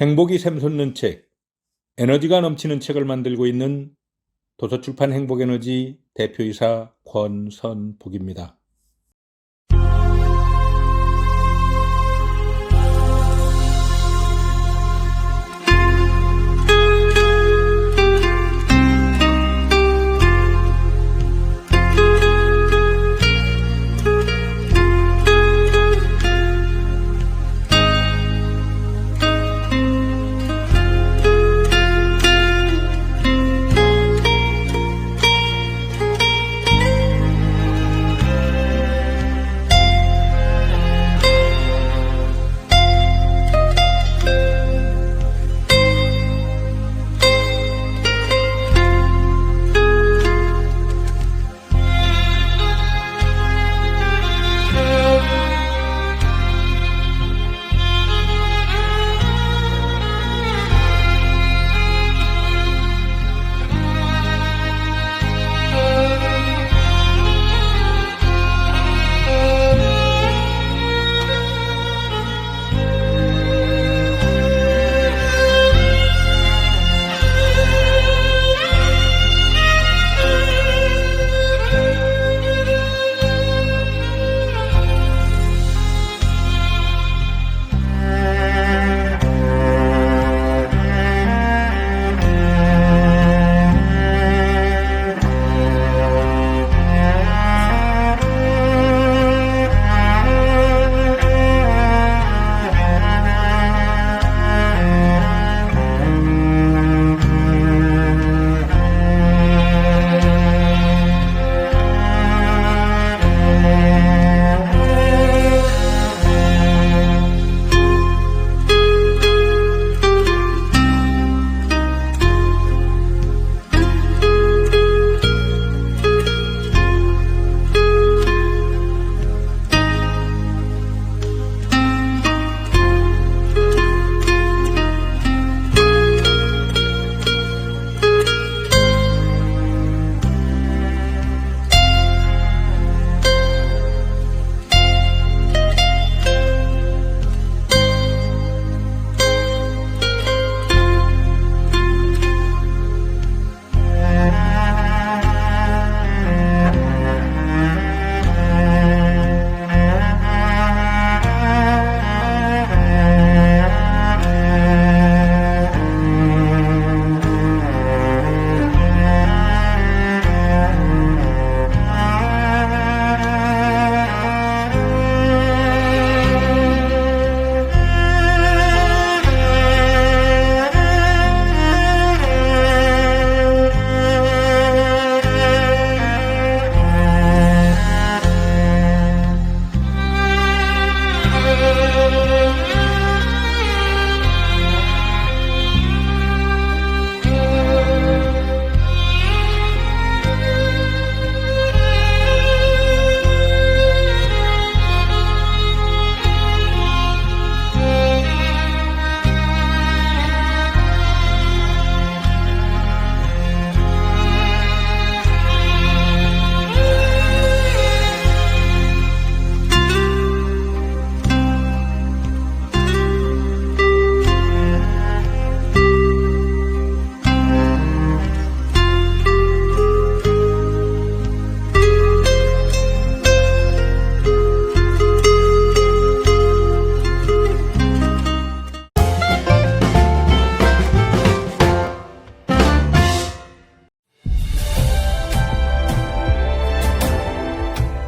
행복이 샘솟는 책, 에너지가 넘치는 책을 만들고 있는 도서출판 행복에너지 대표이사 권선복입니다.